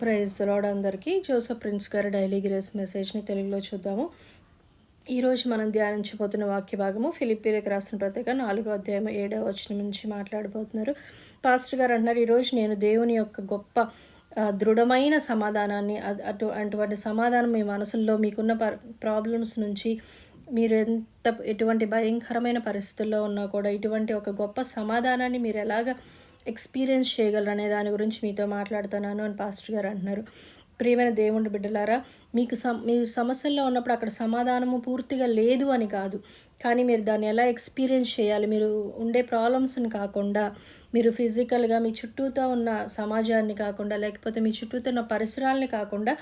Praise lord అందరికీ. Joseph Prince గారి daily grace మెసేజ్ని తెలుగులో చూద్దాము. ఈరోజు మనం ధ్యానించబోతున్న వాక్య భాగము ఫిలిపీలకు రాసిన ప్రత్యేక నాలుగో అధ్యాయం ఏడవ వచనం నుంచి మాట్లాడబోతున్నారు. పాస్టర్ గారు అంటున్నారు ఈరోజు నేను దేవుని యొక్క గొప్ప దృఢమైన సమాధానాన్ని అటు అటువంటి సమాధానం మీ మనసులో మీకున్న ప్రాబ్లమ్స్ నుంచి మీరు ఎంత ఎటువంటి భయంకరమైన పరిస్థితుల్లో ఉన్నా కూడా ఇటువంటి ఒక గొప్ప సమాధానాన్ని మీరు ఎలాగ ఎక్స్పీరియన్స్ చేయగలరు అనే దాని గురించి మీతో మాట్లాడుతున్నాను అని పాస్టర్ గారు అంటున్నారు. ప్రియమైన దేవుని బిడ్డలారా మీకు సమ మీ సమస్యల్లో ఉన్నప్పుడు అక్కడ సమాధానము పూర్తిగా లేదు అని కాదు. కానీ మీరు దాన్ని ఎలా ఎక్స్పీరియన్స్ చేయాలి? మీరు ఉండే ప్రాబ్లమ్స్ని కాకుండా మీరు ఫిజికల్గా మీ చుట్టూతో ఉన్న సమాజాన్ని కాకుండా లేకపోతే మీ చుట్టూతో ఉన్న పరిసరాలని కాకుండా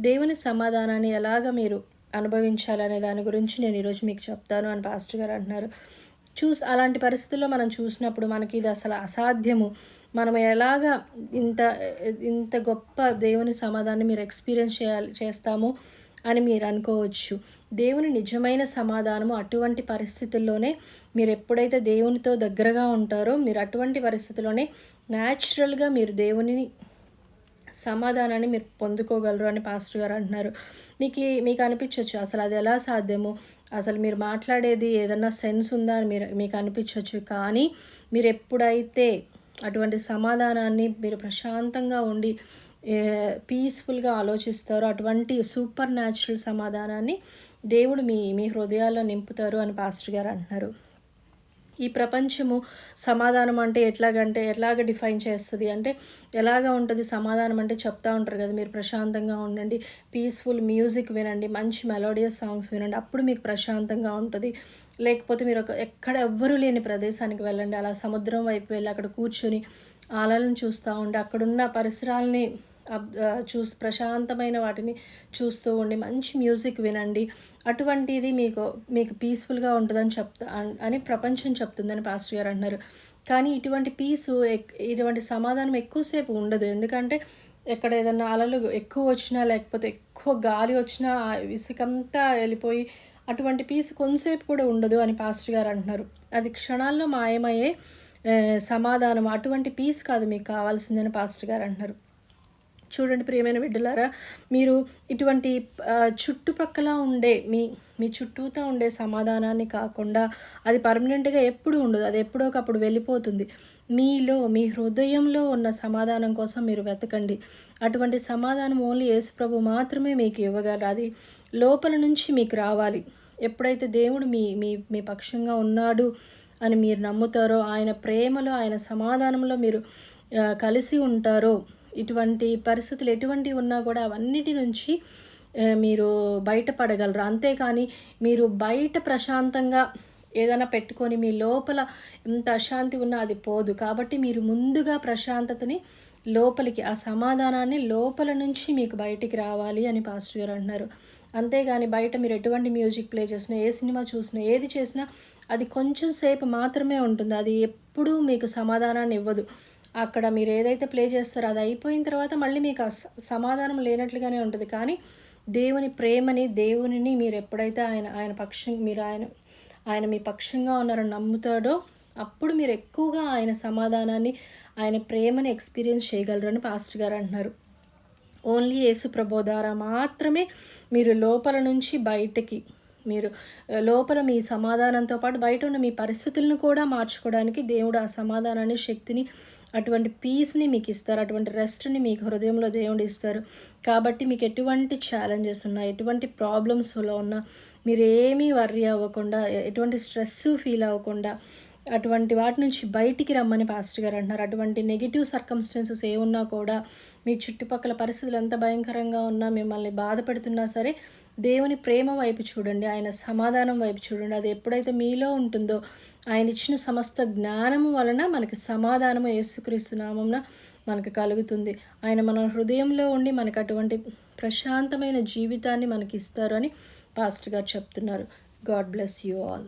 దేవుని సమాధానాన్ని ఎలాగ మీరు అనుభవించాలనే దాని గురించి నేను ఈరోజు మీకు చెప్తాను అని పాస్టర్ గారు అంటున్నారు. చూస్ అలాంటి పరిస్థితుల్లో మనం చూసినప్పుడు మనకి ఇది అసలు అసాధ్యము. మనం ఎలాగ ఇంత ఇంత గొప్ప దేవుని సమాధాన్ని మీరు ఎక్స్పీరియన్స్ చేయాలి చేస్తాము అని మీరు అనుకోవచ్చు. దేవుని నిజమైన సమాధానము అటువంటి పరిస్థితుల్లోనే మీరు ఎప్పుడైతే దేవునితో దగ్గరగా ఉంటారో మీరు అటువంటి పరిస్థితుల్లోనే న్యాచురల్గా మీరు దేవునిని సమాధానాన్ని మీరు పొందుకోగలరు అని పాస్టర్ గారు అంటున్నారు. మీకు మీకు అనిపించవచ్చు అసలు అది ఎలా సాధ్యము? అసలు మీరు మాట్లాడేది ఏదన్నా సెన్స్ ఉందా అని మీరు మీకు అనిపించవచ్చు కానీ మీరు ఎప్పుడైతే అటువంటి సమాధానాన్ని మీరు ప్రశాంతంగా ఉండి పీస్ఫుల్గా ఆలోచిస్తారు అటువంటి సూపర్ న్యాచురల్ సమాధానాన్ని దేవుడు మీ మీ హృదయాల్లో నింపుతారు అని పాస్టర్ గారు అంటున్నారు. ఈ ప్రపంచము సమాధానం అంటే ఎట్లాగంటే ఎలాగ డిఫైన్ చేస్తుంది? అంటే ఎలాగ ఉంటుంది సమాధానం అంటే చెప్తా ఉంటారు కదా మీరు ప్రశాంతంగా ఉండండి పీస్ఫుల్ మ్యూజిక్ వినండి మంచి మెలోడియస్ సాంగ్స్ వినండి అప్పుడు మీకు ప్రశాంతంగా ఉంటుంది. లేకపోతే మీరు ఒక ఎక్కడ ఎవ్వరూ లేని ప్రదేశానికి వెళ్ళండి అలా సముద్రం వైపు వెళ్ళి అక్కడ కూర్చొని ఆలలను చూస్తూ ఉండి అక్కడున్న పరిసరాలని చూసి ప్రశాంతమైన వాటిని చూస్తూ ఉండి మంచి మ్యూజిక్ వినండి. అటువంటిది మీకు మీకు పీస్ఫుల్గా ఉంటుందని చెప్తా అని ప్రపంచం చెప్తుందని పాస్టర్ గారు అంటున్నారు. కానీ ఇటువంటి పీసు ఎక్- ఇటువంటి సమాధానం ఎక్కువసేపు ఉండదు. ఎందుకంటే ఎక్కడ ఏదన్నా అలలు ఎక్కువ వచ్చినా లేకపోతే ఎక్కువ గాలి వచ్చినా ఇసుకంతా వెళ్ళిపోయి అటువంటి పీస్ కొంతసేపు కూడా ఉండదు అని పాస్టర్ గారు అంటున్నారు. అది క్షణాల్లో మాయమయ్యే సమాధానం. అటువంటి పీస్ కాదు మీకు కావాల్సిందని పాస్టర్ గారు అంటున్నారు. చూడండి ప్రియమైన బిడ్డలారా మీరు ఇటువంటి చుట్టుపక్కల ఉండే మీ మీ చుట్టూతో ఉండే సమాధానాన్ని కాకుండా అది పర్మనెంట్గా ఎప్పుడు ఉండదు అది ఎప్పుడో ఒకప్పుడు వెళ్ళిపోతుంది. మీలో మీ హృదయంలో ఉన్న సమాధానం కోసం మీరు వెతకండి. అటువంటి సమాధానం ఓన్లీ యేసుప్రభు మాత్రమే మీకు ఇవ్వగలరు. అది లోపల నుంచి మీకు రావాలి. ఎప్పుడైతే దేవుడు మీ మీ మీ పక్షంగా ఉన్నాడు అని మీరు నమ్ముతారో ఆయన ప్రేమలో ఆయన సమాధానంలో మీరు కలిసి ఉంటారో ఇటువంటి పరిస్థితులు ఎటువంటివి ఉన్నా కూడా అవన్నిటి నుంచి మీరు బయటపడగలరు. అంతేకాని మీరు బయట ప్రశాంతంగా ఏదైనా పెట్టుకొని మీ లోపల ఎంత అశాంతి ఉన్నా అది పోదు. కాబట్టి మీరు ముందుగా ప్రశాంతతని లోపలికి ఆ సమాధానాన్ని లోపల నుంచి మీకు బయటికి రావాలి అని పాస్టర్ గారు అంటున్నారు. అంతేగాని బయట మీరు ఎటువంటి మ్యూజిక్ ప్లే చేసినా ఏ సినిమా చూసినా ఏది చేసినా అది కొంచెం సేపు మాత్రమే ఉంటుంది. అది ఎప్పుడూ మీకు సమాధానాన్ని ఇవ్వదు. అక్కడ మీరు ఏదైతే ప్లే చేస్తారో అది అయిపోయిన తర్వాత మళ్ళీ మీకు సమాధానం లేనట్లుగానే ఉంటుంది. కానీ దేవుని ప్రేమని దేవునిని మీరు ఎప్పుడైతే ఆయన ఆయన పక్షం మీరు ఆయన ఆయన మీ పక్షంగా ఉన్నారని నమ్ముతాడో అప్పుడు మీరు ఎక్కువగా ఆయన సమాధానాన్ని ఆయన ప్రేమని ఎక్స్పీరియన్స్ చేయగలరు అని పాస్టర్ గారు అంటున్నారు. ఓన్లీ యేసు ప్రభు ద్వారా మాత్రమే మీరు లోపల నుంచి బయటకి మీరు లోపల మీ సమాధానంతో పాటు బయట ఉన్న మీ పరిస్థితులను కూడా మార్చుకోవడానికి దేవుడు ఆ సమాధానాన్ని శక్తిని అటువంటి పీస్ని మీకు ఇస్తారు. అటువంటి రెస్ట్ని మీకు హృదయంలో దేవుడు ఇస్తారు. కాబట్టి మీకు ఎటువంటి ఛాలెంజెస్ ఉన్నా ఎటువంటి ప్రాబ్లమ్స్లో ఉన్నా మీరు ఏమీ వర్రీ అవ్వకుండా ఎటువంటి స్ట్రెస్ ఫీల్ అవ్వకుండా అటువంటి వాటి నుంచి బయటికి రమ్మని పాస్టర్ గారు అంటున్నారు. అటువంటి నెగిటివ్ సర్కమ్స్టెన్సెస్ ఏమున్నా కూడా మీ చుట్టుపక్కల పరిస్థితులు ఎంత భయంకరంగా ఉన్నా మిమ్మల్ని బాధపడుతున్నా సరే దేవుని ప్రేమ వైపు చూడండి ఆయన సమాధానం వైపు చూడండి. అది ఎప్పుడైతే మీలో ఉంటుందో ఆయన ఇచ్చిన సమస్త జ్ఞానము వలన మనకి సమాధానము యేసుక్రీస్తు నామంన మనకు కలుగుతుంది. ఆయన మన హృదయంలో ఉండి మనకు అటువంటి ప్రశాంతమైన జీవితాన్ని మనకి ఇస్తారు అని పాస్టర్ గారు చెప్తున్నారు. God bless you all.